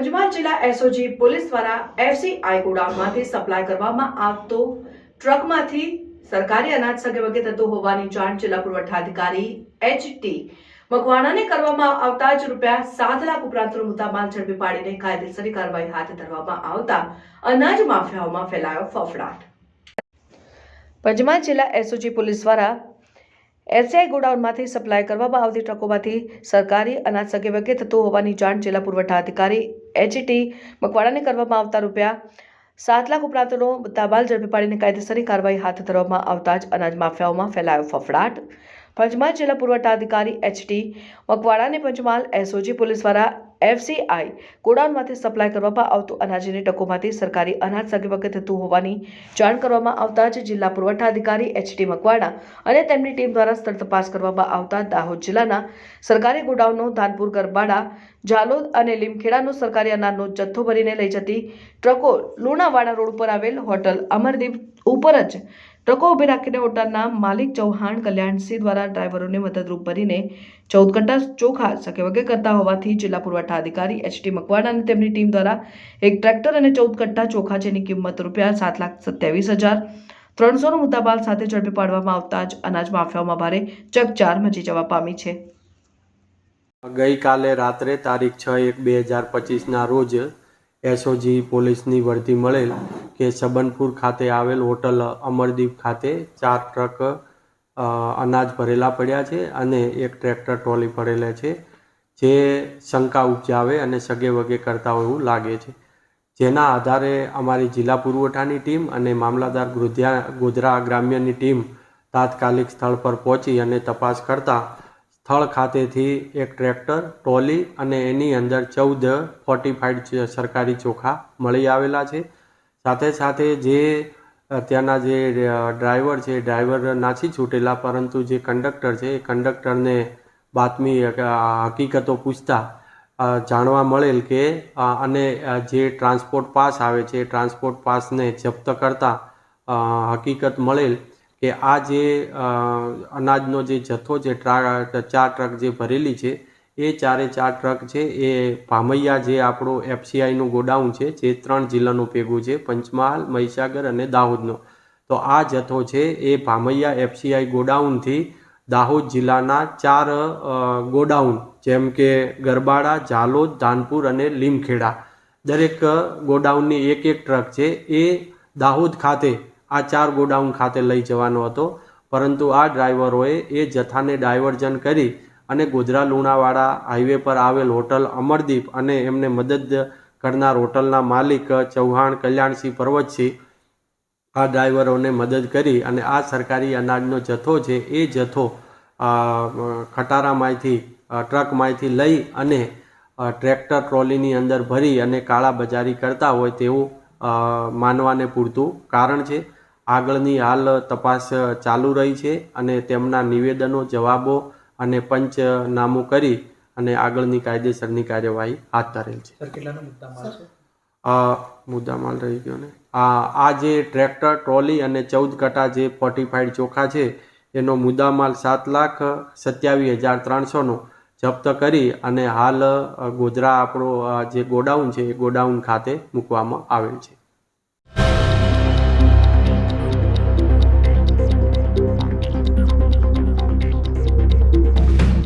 SOG police દ્વારા FCI ગોડાઉનમાંથી supply કરવામાં આવતો ટ્રકમાંથી સરકારી અનાજ સગે વગે થતું હોવાની જાણ જિલ્લા પુરવઠા અધિકારી એચ ટી મકવાણાને કરવામાં આવતા જ રૂપિયા સાત લાખ ઉપરાંતનો મુદ્દામાલ ઝડપી પાડીને કાયદેસરની કાર્યવાહી હાથ ધરવામાં આવતા અનાજ માફિયાઓમાં ફેલાયો ફફડાટ. પંચમહાલ જિલ્લા એસઓજી પોલીસ દ્વારા એફસીઆઈ ગોડાઉનમાંથી સપ્લાય કરવામાં આવતી ટ્રકોમાંથી સરકારી અનાજ સગે વગે થતું હોવાની જાણ જિલ્લા પુરવઠા અધિકારી એચટી મકવાડાને કરવામાં આવતા રૂપિયા સાત લાખ ઉપરાંતનો મુદ્દામાલ ઝડપી પાડીને કાયદેસરની કાર્યવાહી હાથ ધરવામાં આવતા જ અનાજ માફિયાઓમાં ફેલાયો ફફડાટ. પંચમહાલ જિલ્લા પુરવઠા અધિકારી એચટી મકવાડાને પંચમહાલ એસઓજી પોલીસ દ્વારા એફસીઆઈ ગોડાઉનમાંથી સપ્લાય કરવામાં આવતું અનાજની ટકોમાંથી સરકારી અનાજ સગે વગે થતું હોવાની જાણ કરવામાં આવતા જ જિલ્લા પુરવઠા અધિકારી એચટી મકવાડા અને તેમની ટીમ દ્વારા સ્થળ તપાસ કરવામાં આવતા દાહોદ જિલ્લાના સરકારી ગોડાઉનનો ધાનપુર ગરબાડા જાલોદ અને લીમખેડાનો સરકારી અનાજનો જથ્થો ભરીને લઈ જતી ટ્રકો લુણાવાડા રોડ પર આવેલ હોટલ અમરદીપ ઉપર જ ટ્રકો ઊભી રાખીને હોટલના માલિક ચૌહાણ કલ્યાણસિંહ દ્વારા ડ્રાઈવરોને મદદરૂપ બનીને ચૌદ કટ્ટા ચોખા સકેવગે કરતા હોવાથી જિલ્લા પુરવઠા અધિકારી એચટી મકવાણા અને તેમની ટીમ દ્વારા એક ટ્રેક્ટર અને ચૌદ કટ્ટા ચોખા જેની કિંમત રૂપિયા સાત લાખ સત્યાવીસ હજાર ત્રણસોનો મુદ્દાબાલ સાથે ઝડપી પાડવામાં આવતા જ અનાજ માફિયાઓમાં ભારે ચકચાર મચી જવા પામી છે. ગઈકાલે રાત્રે તારીખ છ એક બે હજાર પચીસના રોજ એસઓજી પોલીસની વર્દી મળેલ કે સબનપુર ખાતે આવેલ હોટલ અમરદીપ ખાતે ચાર ટ્રક અનાજ ભરેલા પડ્યા છે અને એક ટ્રેક્ટર ટ્રોલી ભરેલે છે, જે શંકા ઉપજાવે અને સગે વગે કરતા હોય એવું લાગે છે. જેના આધારે અમારી જિલ્લા પુરવઠાની ટીમ અને મામલાદાર ગોધ્યા, ગોધરા ગ્રામ્યની ટીમ તાત્કાલિક સ્થળ પર પહોંચી અને તપાસ કરતા સ્થળ ખાતેથી એક ટ્રેક્ટર, ટ્રોલી અને એની અંદર ચૌદ ફોર્ટિફાઈડ સરકારી ચોખા મળી આવેલા છે. સાથે સાથે જે ત્યાંના જે ડ્રાઈવર છે ડ્રાઈવર નાસી છૂટેલા, પરંતુ જે કંડક્ટર છે, એ કંડક્ટરને બાતમી હકીકતો પૂછતા જાણવા મળેલ કે અને જે ટ્રાન્સપોર્ટ પાસ આવે છે ટ્રાન્સપોર્ટ પાસને જપ્ત કરતા હકીકત મળેલ કે આ જે અનાજનો જે જથ્થો છે ચાર ટ્રક જે ભરેલી છે એ ચારે ચાર ટ્રક છે, એ ભામૈયા જે આપણો એફસીઆઈનું ગોડાઉન છે, જે ત્રણ જિલ્લાનું ભેગું છે, પંચમહાલ, મહીસાગર અને દાહોદનો. તો આ જથ્થો છે, એ ભામૈયા એફસીઆઈ ગોડાઉનથી દાહોદ જિલ્લાના ચાર ગોડાઉન, જેમ કે ગરબાડા, ઝાલોદ, ધાનપુર અને લીમખેડા. દરેક ગોડાઉનની એક એક ટ્રક છે, એ દાહોદ ખાતે, આ ચાર ગોડાઉન ખાતે લઈ જવાનો હતો. પરંતુ આ ડ્રાઈવરોએ એ જથ્થાને ડાયવર્ઝન કરી અને ગોધરા લુણાવાડા હાઈવે પર આવેલ હોટલ અમરદીપ અને એમને મદદ કરનાર હોટલના માલિક ચૌહાણ કલ્યાણસિંહ પર્વતસિંહ આ ડ્રાઈવરોને મદદ કરી અને આ સરકારી અનાજનો જથ્થો છે એ જથ્થો ખટારામાંથી ટ્રકમાંથી લઈ અને ટ્રેક્ટર ટ્રોલીની અંદર ભરી અને કાળા બજારી કરતા હોય તેવું માનવાને પૂરતું કારણ છે. આગળની હાલ તપાસ ચાલુ રહી છે અને તેમના નિવેદનો, જવાબો અને પંચનામું કરી અને આગળની કાયદેસરની કાર્યવાહી હાથ ધરેલ છે. મુદ્દા માલ મુદ્દામાલ રહી ગયો ને. આ આ જે ટ્રેક્ટર ટ્રોલી અને ચૌદ કટા જે ફોર્ટિફાઈડ ચોખા છે એનો મુદ્દામાલ સાત લાખ સત્યાવીસ હજાર ત્રણસોનો જપ્ત કરી અને હાલ ગોધરા આપણો જે ગોડાઉન છે એ ગોડાઉન ખાતે મૂકવામાં આવેલ છે.